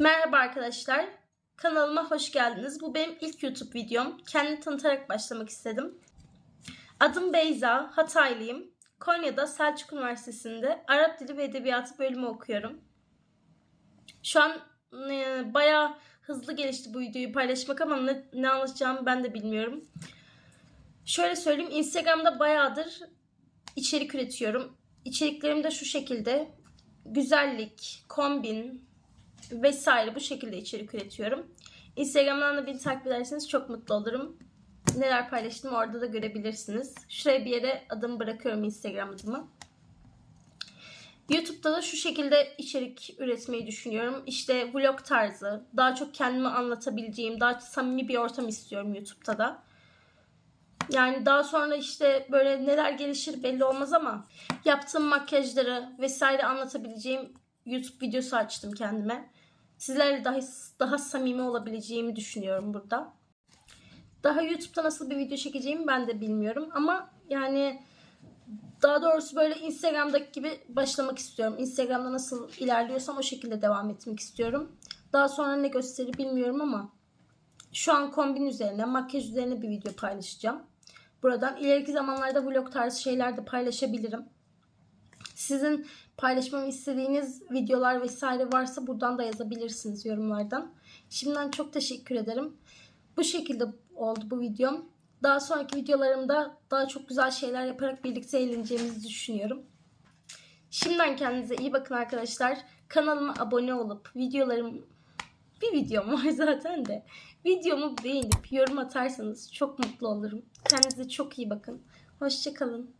Merhaba arkadaşlar. Kanalıma hoş geldiniz. Bu benim ilk YouTube videom. Kendimi tanıtarak başlamak istedim. Adım Beyza, Hataylıyım. Konya'da Selçuk Üniversitesi'nde Arap Dili ve Edebiyatı bölümü okuyorum. Şu an e, bayağı hızlı gelişti bu videoyu paylaşmak ama ne, ne anlatacağımı ben de bilmiyorum. Şöyle söyleyeyim, Instagram'da bayağıdır içerik üretiyorum. İçeriklerim de şu şekilde. Güzellik, kombin, vesaire bu şekilde içerik üretiyorum. Instagram'dan da beni takip ederseniz çok mutlu olurum. Neler paylaştım orada da görebilirsiniz. Şuraya bir yere adımı bırakıyorum Instagram adımı. YouTube'da da şu şekilde içerik üretmeyi düşünüyorum. İşte vlog tarzı, daha çok kendimi anlatabileceğim, daha samimi bir ortam istiyorum YouTube'da da. Yani daha sonra işte böyle neler gelişir belli olmaz ama yaptığım makyajları vesaire anlatabileceğim YouTube videosu açtım kendime. Sizlerle daha daha samimi olabileceğimi düşünüyorum burada. Daha YouTube'da nasıl bir video çekeceğimi ben de bilmiyorum ama yani daha doğrusu böyle Instagram'daki gibi başlamak istiyorum. Instagram'da nasıl ilerliyorsam o şekilde devam etmek istiyorum. Daha sonra ne gösterir bilmiyorum ama şu an kombin üzerine, makyaj üzerine bir video paylaşacağım. Buradan ileriki zamanlarda vlog tarzı şeyler de paylaşabilirim. Sizin paylaşmamı istediğiniz videolar vesaire varsa buradan da yazabilirsiniz yorumlardan. Şimdiden çok teşekkür ederim. Bu şekilde oldu bu videom. Daha sonraki videolarımda daha çok güzel şeyler yaparak birlikte eğleneceğimizi düşünüyorum. Şimdiden kendinize iyi bakın arkadaşlar. Kanalıma abone olup videolarım bir videom var zaten de videomu beğenip yorum atarsanız çok mutlu olurum. Kendinize çok iyi bakın. Hoşçakalın.